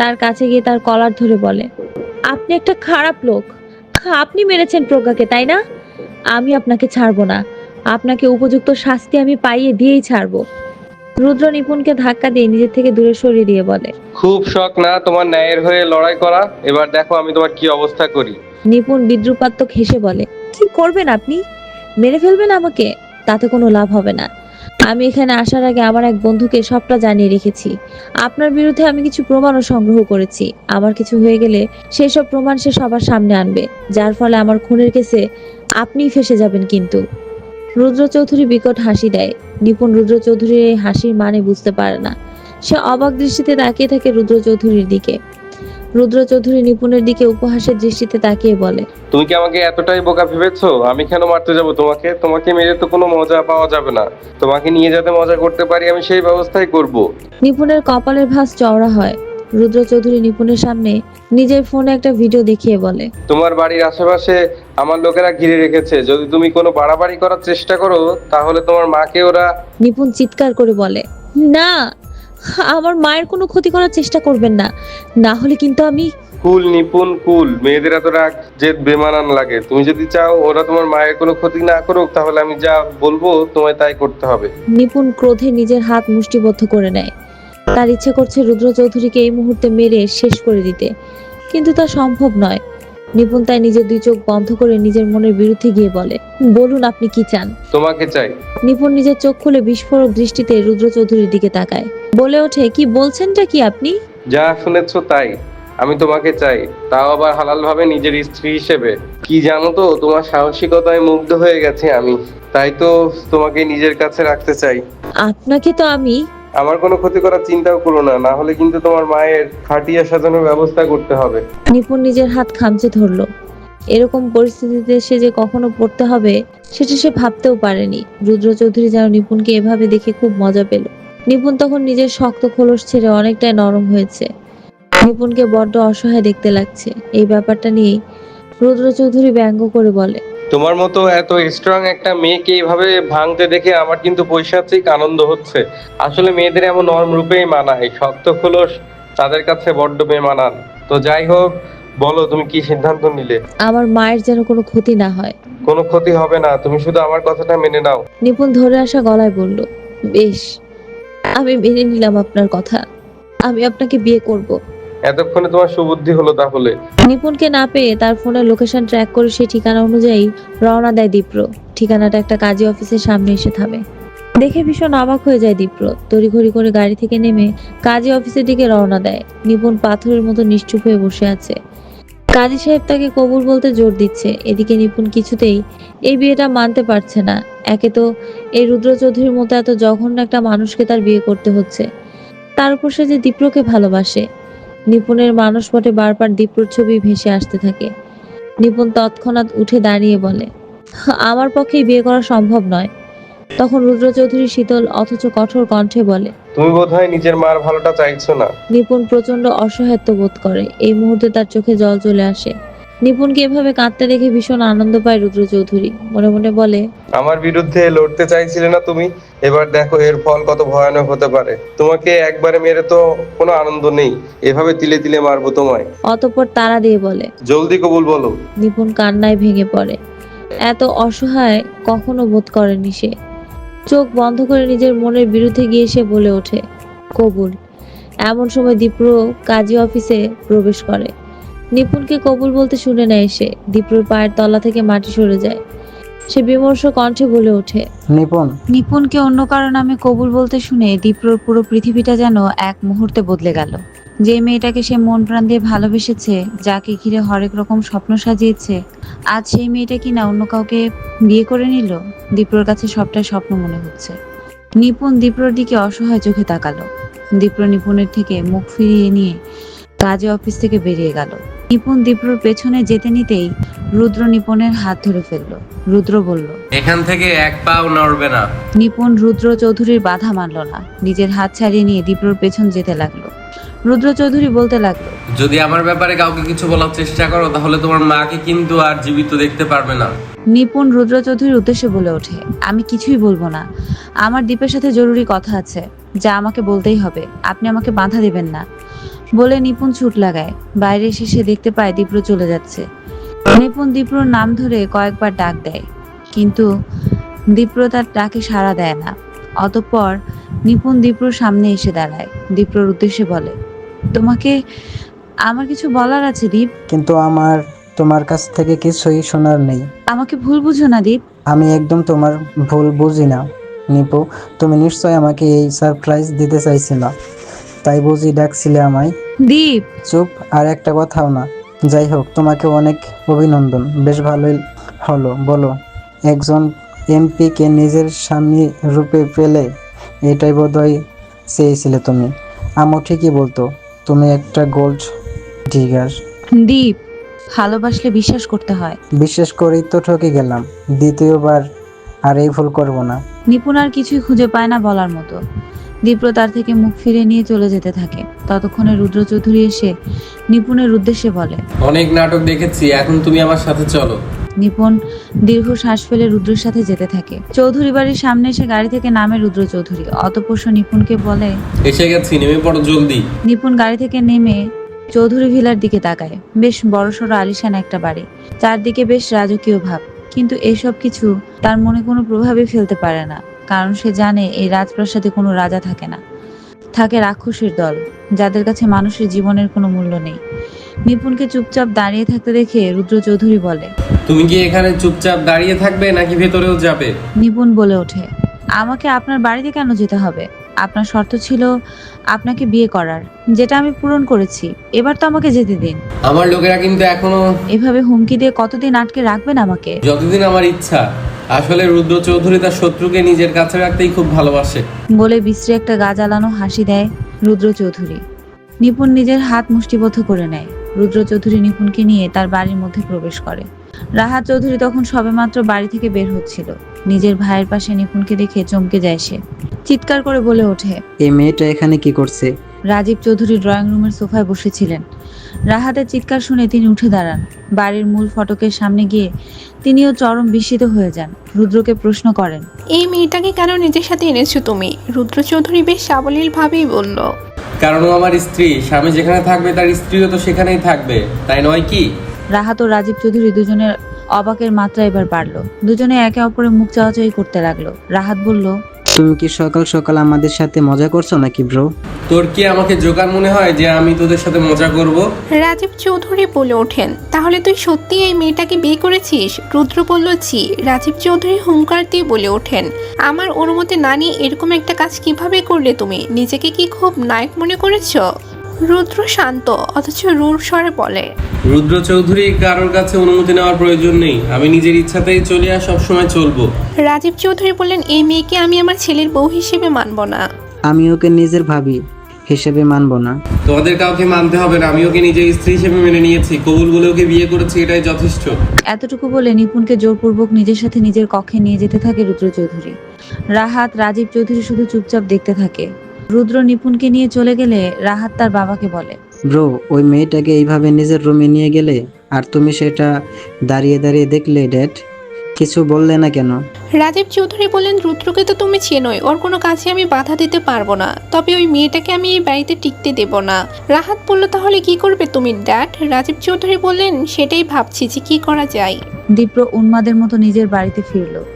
তার কাছে গিয়ে তার কলার ধরে বলে আপনি একটা খারাপ লোক। আপনি মেরেছেন প্রজ্ঞাকে তাই না? আমি আপনাকে ছাড়বো না। আপনাকে উপযুক্ত শাস্তি আমি পাইয়ে দিয়েই ছাড়বো। রুদ্র নিপুণকে ধাক্কা দিয়ে নিজের থেকে দূরে সরিয়ে দিয়ে বলে খুব শখ না তোমার ন্যায়ের হয়ে লড়াই করা? এবার দেখো আমি তোমার কি অবস্থা করি। নিপুণ বিদ্রুপাত্মক হেসে বলে কি করবেন আপনি? মেরে ফেলবেন আমাকে? তাতে কোনো লাভ হবে না। আমি এখানে আসার আগে আমার এক বন্ধুকে সবটা জানিয়ে রেখেছি। আপনার বিরুদ্ধে আমি কিছু প্রমাণও সংগ্রহ করেছি। আমার কিছু হয়ে গেলে সেই সব প্রমাণ সে সবার সামনে আনবে, যার ফলে আমার খুনের কেসে আপনিই ফেসে যাবেন কিন্তু। রুদ্র চৌধুরী বিকট হাসি দেয়। নিপুণ রুদ্র চৌধুরীর এই হাসির মানে বুঝতে পারে না। সে অবাক দৃষ্টিতে তাকিয়ে থাকে রুদ্র চৌধুরীর দিকে। রুদ্র চৌধুরী নিপুণের দিকে উপহাসের দৃষ্টিতে তাকিয়ে বলে তুমি কি আমাকে এতটাই বোকা ভেবেছো? আমি কেন মারতে যাব তোমাকে? তোমাকে মেরে তো কোনো মজা পাওয়া যাবে না। তোমাকে নিয়ে যাতে মজা করতে পারি আমি সেই ব্যবস্থাই করব। নিপুণের কপালের ভাঁজ চওড়া হয়। রুদ্র চৌধুরী নিপুণের সামনে নিজের ফোনে একটা ভিডিও দেখিয়ে বলে তোমার বাড়ির আশেপাশে আমার লোকেরা ঘিরে রেখেছে। যদি তুমি কোনো বাড়াবাড়ি করার চেষ্টা করো তাহলে তোমার মাকে ওরা নিপুণ চিৎকার করে বলে না আমার মায়ের কোনো ক্ষতি করার চেষ্টা করবেন না। না হলে কিন্তু আমি কুল নিপুণ কুল। মেয়েদের এত রাগ জেদ বেমানান লাগে। তুমি যদি চাও ওরা তোমার মায়ের কোনো ক্ষতি না করুক তাহলে আমি যা বলব তোমায় তাই করতে হবে। নিপুণ ক্রোধে নিজের হাত মুষ্টিবদ্ধ করে নেয়। তার ইচ্ছে করছে রুদ্র চৌধুরীকে এই মুহূর্তে মেরে শেষ করে দিতে। কিন্তু তা সম্ভব নয়। নিপুণ তাই নিজের দুই চোখ বন্ধ করে নিজের মনের বিরুদ্ধে গিয়ে বলে বলুন আপনি কি চান? তোমাকে চাই। নিপুণ নিজের চোখ খুলে বিস্ফোরক দৃষ্টিতে রুদ্র চৌধুরীর দিকে তাকায়। বলে ওঠে কি বলছেনটা কি আপনি? যা শুনেছো তাই। আমি তোমাকে চাই। তাও আবার হালাল ভাবে নিজের স্ত্রী হিসেবে। কি জানো তো তোমার সাহসিকতায় মুগ্ধ হয়ে গেছে আমি। তাই তো তোমাকে নিজের কাছে রাখতে চাই। আপনাকে তো আমি আমার কোনো ক্ষতি করার চিন্তাও করো না না হলে কিন্তু তোমার মায়ের খাটিয়া সাজানোর ব্যবস্থা করতে হবে। নিপুণ নিজের হাত খামচে ধরলো। এরকম পরিস্থিতিতে সে যে কখনো পড়তে হবে, সেটা সে ভাবতেও পারেনি। রুদ্র চৌধুরী যেন নিপুণকে এভাবে দেখে খুব মজা পেল। নিপুণ তখন নিজের শক্ত খোলস ছেড়ে অনেকটাই নরম হয়েছে। নিপুণকে বড্ড অসহায় দেখতে লাগছে। এই ব্যাপারটা নিয়েই রুদ্র চৌধুরী ব্যঙ্গ করে বলে তোমার মতো এত স্ট্রং একটা মেয়েকে এইভাবে ভাঙতে দেখে আমার কিন্তু পৈশাচিক আনন্দ হচ্ছে। আসলে মেয়েদের এমন নরম রূপেই মানায় শক্ত খোলস তাদের কাছে বড্ড বেমানান। তো যাই হোক বলো তুমি কি সিদ্ধান্ত নিলে? আমার মায়ের যেন কোনো ক্ষতি না হয়। কোনো ক্ষতি হবে না তুমি শুধু আমার কথাটা মেনে নাও। নিপুণ ধরে আসা গলায় বলল বেশ আমি মেনে নিলাম আপনার কথা। আমি আপনাকে বিয়ে করব। এতক্ষণে তোমার সুবুদ্ধি হলো তাহলে। নিপুণকে না পেয়ে তার ফোনের লোকেশন ট্র্যাক করে সেই ঠিকানা অনুযায়ী রওনা দেয় দীপ্র। ঠিকানাটা একটা কাজী অফিসের সামনে এসে থামে। দেখে ভীষণ অবাক হয়ে যায় দীপ্র। তড়িঘড়ি করে গাড়ি থেকে নেমে কাজী অফিসের দিকে রওনা দেয়। নিপুণ পাথরের মতো নিশ্চুপ হয়ে বসে আছে। কাজী সাহেব তাকে কবুল বলতে জোর দিচ্ছে। এদিকে নিপুণ কিছুতেই এই বিয়েটা মানতে পারছে না। একে তো এই রুদ্র চৌধুরীর মতো এত জঘন্য একটা মানুষকে তার বিয়ে করতে হচ্ছে। তার উপর সে যে দীপ্রকে ভালোবাসে নিপুণের মানসপটে বারবার দীপ্রর ছবি ভেসে আসতে থাকে। নিপুণ তৎক্ষণাৎ উঠে দাঁড়িয়ে বলে আমার পক্ষেই বিয়ে করা সম্ভব নয়। তখন রুদ্র চৌধুরী শীতল অথচ কঠোর কণ্ঠে বলে তুমি বোধহয় নিজের মার ভালোটা চাইছো না? নিপুণ প্রচণ্ড অসহায়ত্ব বোধ করে। এই মুহূর্তে তার চোখে জল চলে আসে। নিপুণকে এভাবে কাঁদতে দেখে ভীষণ আনন্দ পায় রুদ্র চৌধুরী। মনে মনে বলে আমার বিরুদ্ধে লড়তে চাইছিলে না তুমি? এবার দেখো এর ফল কত ভয়ানক হতে পারে। তোমাকে একবারে মেরে তো কোনো আনন্দ নেই। এভাবে তিলে তিলে মারবো তোমায়। অতঃপর তারা দিয়ে বলে জলদি কবুল বলো। নিপুণ কান্নায় ভেঙে পড়ে। এত অসহায় কখনো বোধ করেনি সে। চোখ বন্ধ করে নিজের মনের বিরুদ্ধে গিয়ে সে বলে ওঠে কবুল। এমন সময় দীপ্র কাজী অফিসে প্রবেশ করে। নিপুণকে কবুল বলতে শুনে নেয় সে। দীপ্রর পায়ের তলা থেকে মাটি সরে যায়। সে বিমর্ষ কণ্ঠে বলে ওঠে নিপুণ। নিপুণকে অন্য কারও নামে কবুল বলতে শুনে দীপ্রর পুরো পৃথিবীটা যেন এক মুহূর্তে বদলে গেল। যে মেয়েটাকে সে মন প্রাণ দিয়ে ভালোবেসেছে যাকে ঘিরে হরেক রকম স্বপ্ন সাজিয়েছে আজ সেই মেয়েটা কিনা অন্য কাউকে বিয়ে করে নিল? দীপ্রর কাছে সবটাই স্বপ্ন মনে হচ্ছে। নিপুণ দীপ্রর দিকে অসহায় চোখে তাকালো। দীপ্র নিপুণের থেকে মুখ ফিরিয়ে নিয়ে কাজে অফিস থেকে বেরিয়ে গেল। নিপুণ দীপ্রর পেছনে যেতে নিতেই রুদ্র নিপুণের হাত ধরে ফেলল। রুদ্র বলল এখান থেকে এক পাও নড়বে না। নিপুণ রুদ্র চৌধুরীর বাধা মানল না। নিজের হাত ছাড়িয়ে নিয়ে দীপ্রর পেছন যেতে লাগল। রুদ্র চৌধুরী বলতে লাগল যদি আমার ব্যাপারে কাউকে কিছু বলার চেষ্টা করো তাহলে তোমার মাকে কিন্তু আর জীবিত দেখতে পারবে না। নিপুণ রুদ্র চৌধুরীর উদ্দেশ্যে বলে ওঠে আমি কিছুই বলব না। আমার দ্বীপের সাথে জরুরি কথা আছে যা আমাকে বলতেই হবে। আপনি আমাকে বাধা দেবেন না। বলে নিপুণ ছুট লাগায়। বাইরে এসে সে দেখতে পায় দীপ্র চলে যাচ্ছে। নিপুণ দীপ্রর নাম ধরে কয়েকবার ডাক দেয়। কিন্তু দীপ্র তার ডাকে সাড়া দেয় না। অতঃপর নিপুণ দীপ্রর সামনে এসে দাঁড়ায়। দীপ্রর উদ্দেশ্যে বলে তোমাকে আমার কিছু বলার আছে দীপ? কিন্তু আমার তোমার কাছ থেকে কিছুই শোনার নেই। আমাকে ভুল বুঝো না দীপ। আমি একদম তোমার ভুল বুঝি না। নিপু তুমি নিশ্চয় আমাকে এই সারপ্রাইজ দিতে চাইছিলে। তাই বুঝি ডাকছিলে আমায়। দীপ। চুপ আর একটা কথাও না। যাই হোক তোমাকে অনেক অভিনন্দন। বেশ ভালোই হলো বলো। একজন এমপিকে নিজের স্বামী রূপে পেলে এটাই বোধহয় চেয়েছিলে তুমি। আমও ঠিকই বলতো তুমি একটা গোল্ড ডিগার দীপ ভালোবাসলে বিশ্বাস করতে হয়। বিশ্বাস করেই তো ঠকে গেলাম। দ্বিতীয়বার আর এই ভুল করব না। নিপুণ আর কিছুই খুঁজে পায় না বলার মতো। দীপ্র তার থেকে মুখ ফিরে নিয়ে চলে যেতে থাকে। ততক্ষণে রুদ্র চৌধুরী এসে নিপুণের উদ্দেশ্যে বলে অনেক নাটক দেখেছি এখন তুমি আমার সাথে চলো। নিপুণ দীর্ঘ শ্বাস ফেলে রুদ্রের সাথে যেতে থাকে। চৌধুরী বাড়ির সামনে এসে গাড়ি থেকে নামে রুদ্র চৌধুরী অতপর সে নিপুণকে বলে এসে গেছি নেমে পড়ো জলদি। নিপুণ গাড়ি থেকে নেমে চৌধুরী ভিলার দিকে তাকায়। বেশ বড়সড় আলিশান একটা বাড়ি। চারদিকে বেশ রাজকীয় ভাব। কিন্তু এসব কিছু তার মনে কোনো প্রভাবই ফেলতে পারে না। কারণ সে জানে এই রাজপ্রাসাদে কোনো রাজা থাকে না। থাকে রাক্ষসের দল যাদের কাছে মানুষের জীবনের কোনো মূল্য নেই। নিপুণকে চুপচাপ দাঁড়িয়ে থাকতে দেখে রুদ্র চৌধুরী বলে তুমি কি এখানে চুপচাপ দাঁড়িয়ে থাকবে নাকি ভেতরেও যাবে? নিপুণ বলে ওঠে আমাকে আপনার বাড়িতে কেন যেতে হবে? আপনার শর্ত ছিল আপনাকে বিয়ে করার যেটা আমি পূরণ করেছি। এবার তো আমাকে যেতে দিন। আমার লোকেরা কিন্তু এখনও এভাবে হুমকি দিয়ে কতদিন আটকে রাখবেন আমাকে? যতদিন আমার ইচ্ছা। আসলে রুদ্র চৌধুরী তার শত্রুকে নিজের কাছে রাখতেই খুব ভালোবাসে। বলে বিশ্রী একটা গা জ্বালানো হাসি দেয় রুদ্র চৌধুরী নিপুণ নিজের হাত মুষ্টিবদ্ধ করে নেয়। রুদ্র চৌধুরী নিপুণকে নিয়ে তার বাড়ির মধ্যে প্রবেশ করে। রাহাত চৌধুরী তখন সবেমাত্র বাড়ি থেকে বের হচ্ছিল। নিজের ভাইয়ের পাশে নিপুণকে দেখে চমকে যায় সে। চিৎকার করে বলে ওঠে এই মেয়েটা এখানে কি করছে? রাজীব চৌধুরী ড্রয়িং রুমের সোফায় বসেছিলেন। রাহাতের চিৎকার শুনে তিনি উঠে দাঁড়ান। বাড়ির মূল ফটকের সামনে গিয়ে তিনিও চরম বিস্মিত হয়ে যান। রুদ্রকে প্রশ্ন করেন এই মেয়েটাকে কেন নিজের সাথে এনেছো তুমি? রুদ্র চৌধুরী বেশ সাবলীল ভাবেই বলল কারণ ও আমার স্ত্রী। স্বামী যেখানে থাকবে তার স্ত্রীও তো সেখানেই থাকবে। তাই নয় কি? রাহাত ও রাজীব চৌধুরী দুজনের অবাকের মাত্রা এবার বাড়লো। দুজনে একে অপরের মুখ চাওয়াচাই করতে লাগল। রাহাত বলল তুমি কি সকাল সকাল আমাদের সাথে মজা করছ নাকি ব্রো তোর কি আমাকে জোকার মনে হয় যে আমি তোদের সাথে মজা করব? রাজীব চৌধুরী বলে ওঠেন। তাহলে তুই সত্যি এই মেয়েটাকে বিয়ে করেছিস? রুদ্র বলল জি রাজীব চৌধুরী হুঙ্কার দিয়ে বলে ওঠেন আমার অনুমতি না নিয়ে এরকম একটা কাজ কীভাবে করলে তুমি? নিজেকে কি খুব নায়ক মনে করেছ? রুদ্র শান্ত অথচ রুর স্বরে বলে রুদ্র চৌধুরী কারোর কাছে অনুমতি নেওয়ার প্রয়োজন নেই। আমি নিজের ইচ্ছাতেই চলে আর সবসময় চলবো। রাজীব চৌধুরী বললেন এই মেয়েকে আমি আমার ছেলের বউ হিসেবে মানব না। আমি ওকে নিজের ভাবি হিসেবে মানব না। তোমাদের কাউকে মানতে হবে না। আমি ওকে নিজের স্ত্রী হিসেবে মেনে নিয়েছি। কবুল বলে ওকে বিয়ে করেছি এটাই যথেষ্ট। এতটুকু বলে নিপুণকে জোরপূর্বক নিজের সাথে নিজের কক্ষে নিয়ে যেতে থাকে রুদ্র চৌধুরী। রাহাত রাজীব চৌধুরী শুধু চুপচাপ দেখতে থাকে। রুদ্র নিপুণকে নিয়ে চলে গেলে রাহাত তার বাবাকে বলে ব্রো ওই মেয়েটাকে এইভাবে নিজের রুমে নিয়ে গেলে আর তুমি সেটা দাঁড়িয়ে দাঁড়িয়ে দেখলে ড্যাড? কিছু বললে না কেন? রাজীব চৌধুরী বললেন রুদ্রকে তো তুমি চেনোই ওর কোনো কাজে আমি বাধা দিতে পারব না। তবে ওই মেয়েটাকে আমি এই বাড়িতে টিকতে দেব না। রাহাত বলল তাহলে কি করবে তুমি ড্যাড? রাজীব চৌধুরী বললেন সেটাই ভাবছি যে কি করা যায়। দীপ্র উন্মাদের মতো নিজের বাড়িতে ফিরল।